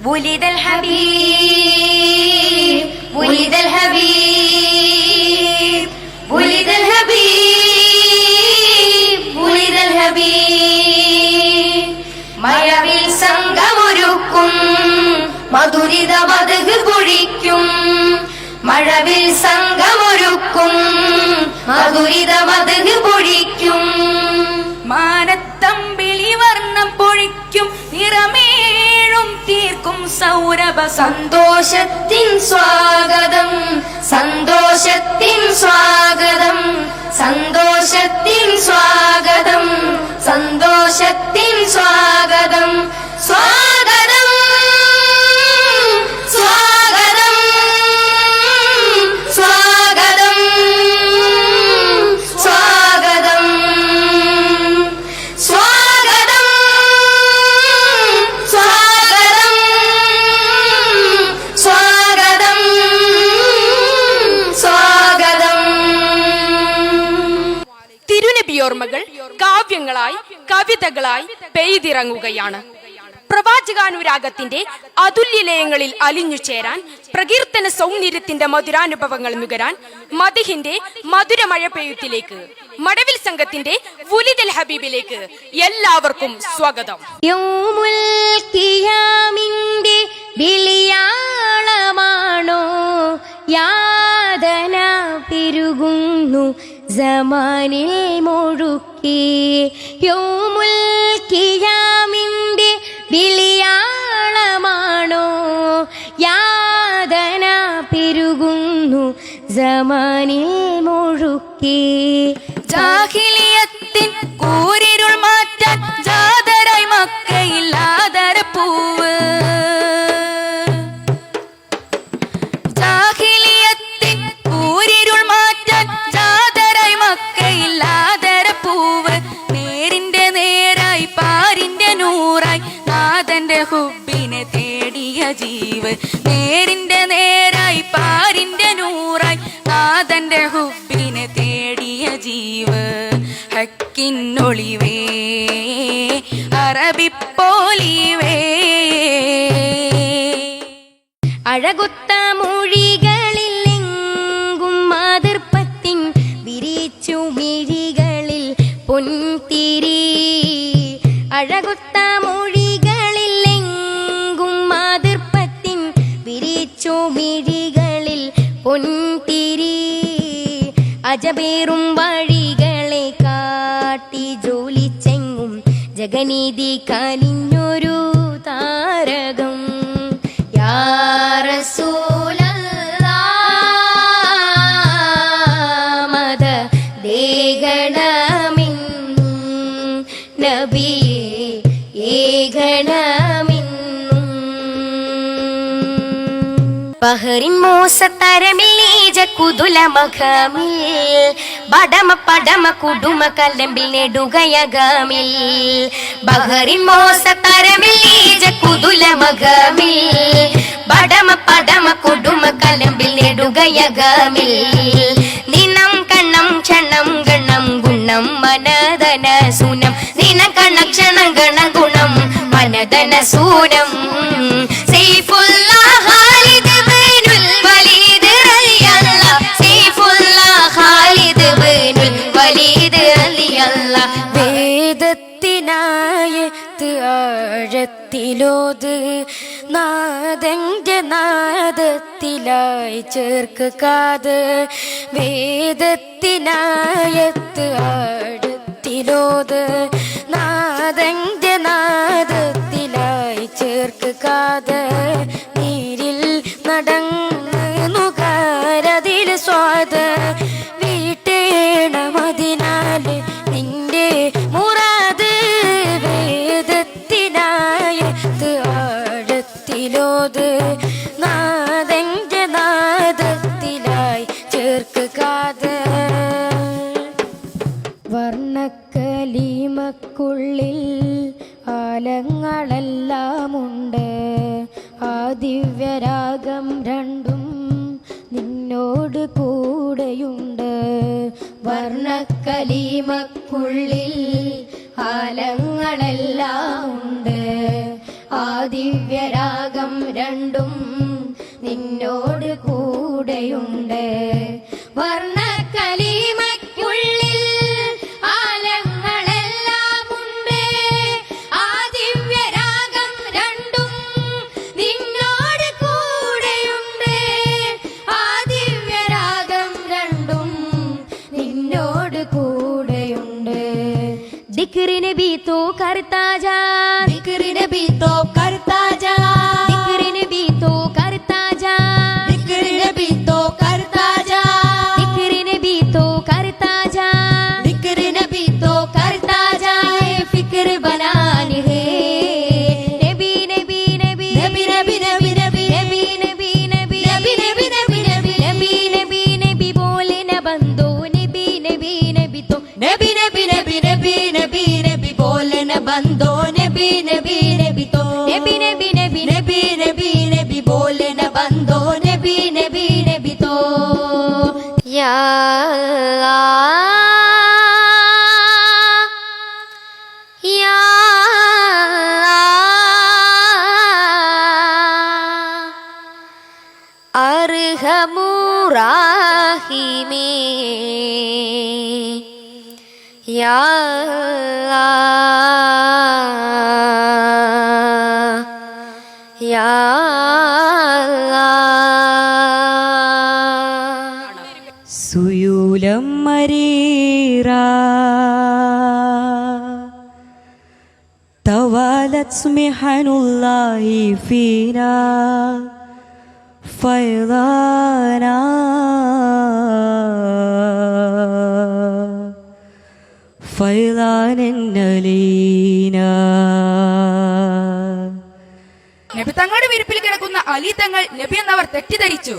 ولد الحبيب ولد الحبيب ولد الحبيب ولد الحبيب മഴവിൽ സംഘമൊരുക്കും മധുരിത മതക് പൊഴിക്കും മഴവിൽ സംഘമൊരുക്കും മധുരിത മതക് പൊഴിക്കും സൗരഭ സന്തോഷത്തിൻ സ്വാഗതം. സന്തോഷത്തിൻ സ്വാഗതം. സന്തോഷത്തിൻ സ്വാഗതം. സന്തോഷത്തിൻ സ്വാഗതം കവിതകളായി പെയ്തിറങ്ങുകയാണ്. പ്രവാചകാനുരാഗത്തിന്റെ അതുല്യലയങ്ങളിൽ അലിഞ്ഞു ചേരാൻ പ്രകീർത്തന സൗന്ദര്യത്തിന്റെ മധുരാനുഭവങ്ങൾ നുകരാൻ മതിഹിന്റെ മധുരമഴ പെയ്യത്തിലേക്ക് മടവിൽ സംഘത്തിന്റെ വുലിദൽ ഹബീബിലേക്ക് എല്ലാവർക്കും സ്വാഗതം. വിളിയാളമാണോ? യാതന പെരുകുന്നു സമാനിൽ മുഴുക്കി. യോമുൽ ഖിയാമിന്റെ വിളിയാളമാണോ? യാതന പെരുകുന്നു ജമാനിൽ മുഴുക്കി. ജാഹിലിയത്തിൻ കൂരിരുൾ ജീവ് നേരിന്റെ നേരായി പാരിന്റെ നൂറായി ആദന്റെ ഹുബിനെ തേടിയ ജീവ്. ഹക്കിന്നൊളിവേ അറബിപ്പോലിവേ അഴകുത്ത മൊഴികളിൽ പേരും വഴികളെ കാട്ടി ജോലി ചെങ്ങും ജഗനീതി കലിഞ്ഞൊരു താരകം യാറസൂലമത ദേഗണമിൻ നബിയെ ഏഗണമ ബഹറിൻ മോസത്തരമിൽ നീജ കുതുല മഖമിൽ ബടമ പടമ കുടുമ കലമ്പിൽ നെടുകയകമിൽ ബഹറിൻ മോസത്തരമിൽ നീജ കുതുല മഖമിൽ ബടമ പടമ കുടുമ കലമ്പിൽ നെടുകയകമിൽ നിനം കണ്ണം ക്ഷണം ഗണം ഗുണം മനദന സുനം നിന കണ ക്ഷണ ഗണ ഗുണം മനദന സൂനം. സൈഫുല്ലാ വേദത്തിനായത്ത് ആഴത്തിലോത് നാദന്റെ നാദത്തിലായി ചേർക്ക് കാത് വേദത്തിനായത്ത് ആഴത്തിലോത് നാദന്റെ നാദത്തിലായി ചേർക്ക് കാത് വർണക്കലീമക്കുള്ളിൽ ആലങ്ങളെല്ലാമുണ്ട് ആ ദിവ്യരാഗം അർഹമുറാഹിമേ. യാ. سمحن ഫീന ഫൈദാന فيضانا فيضانا നബി തങ്ങളുടെ വിരിപ്പിൽ കിടക്കുന്ന അലി തങ്ങൾ നബി എന്നവർ തെറ്റിദ്ധരിച്ചു.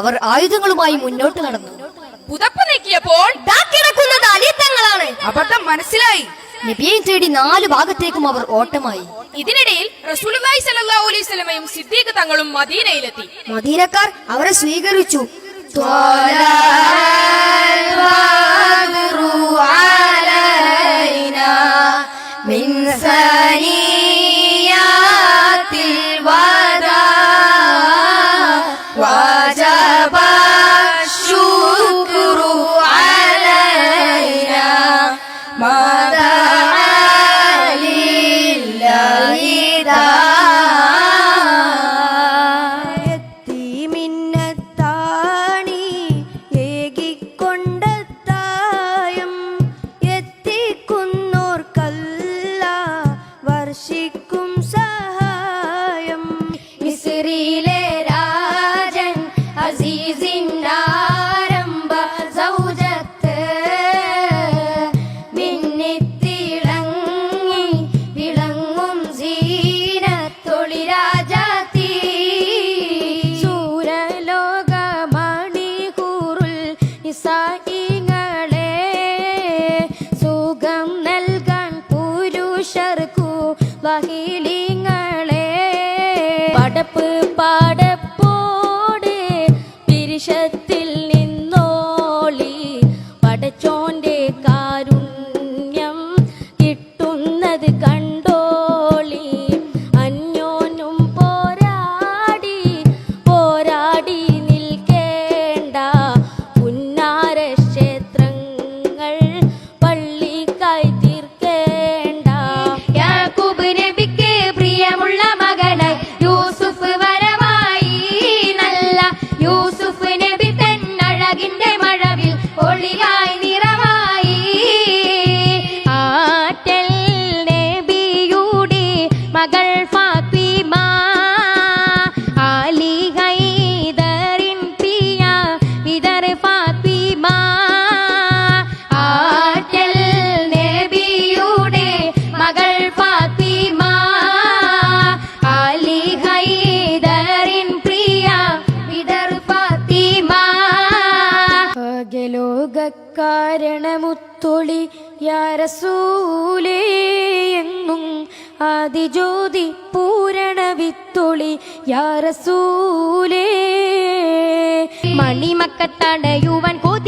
അവർ ആയുധങ്ങളുമായി മുന്നോട്ട് നടന്നു. പുതപ്പ് നീക്കിയപ്പോൾ അലി തങ്ങളാണ്. അബദ്ധം മനസ്സിലായി. നബിയെ തേടി നാല് ഭാഗത്തേക്കും അവർ ഓട്ടമായി. ഇതിനിടയിൽ റസൂലുള്ളാഹി സ്വല്ലല്ലാഹു അലൈഹി വസല്ലമയും സിദ്ദീഖ് തങ്ങളും മദീനയിലെത്തി. മദീനക്കാർ അവരെ സ്വീകരിച്ചു. side. മരണമുത്തൊളി യാരസൂലേ ആദിജ്യോതി പൂരണ വിത്തൊളി യാരസൂലേ. മണിമക്കത്തടയുവൻ കൊതി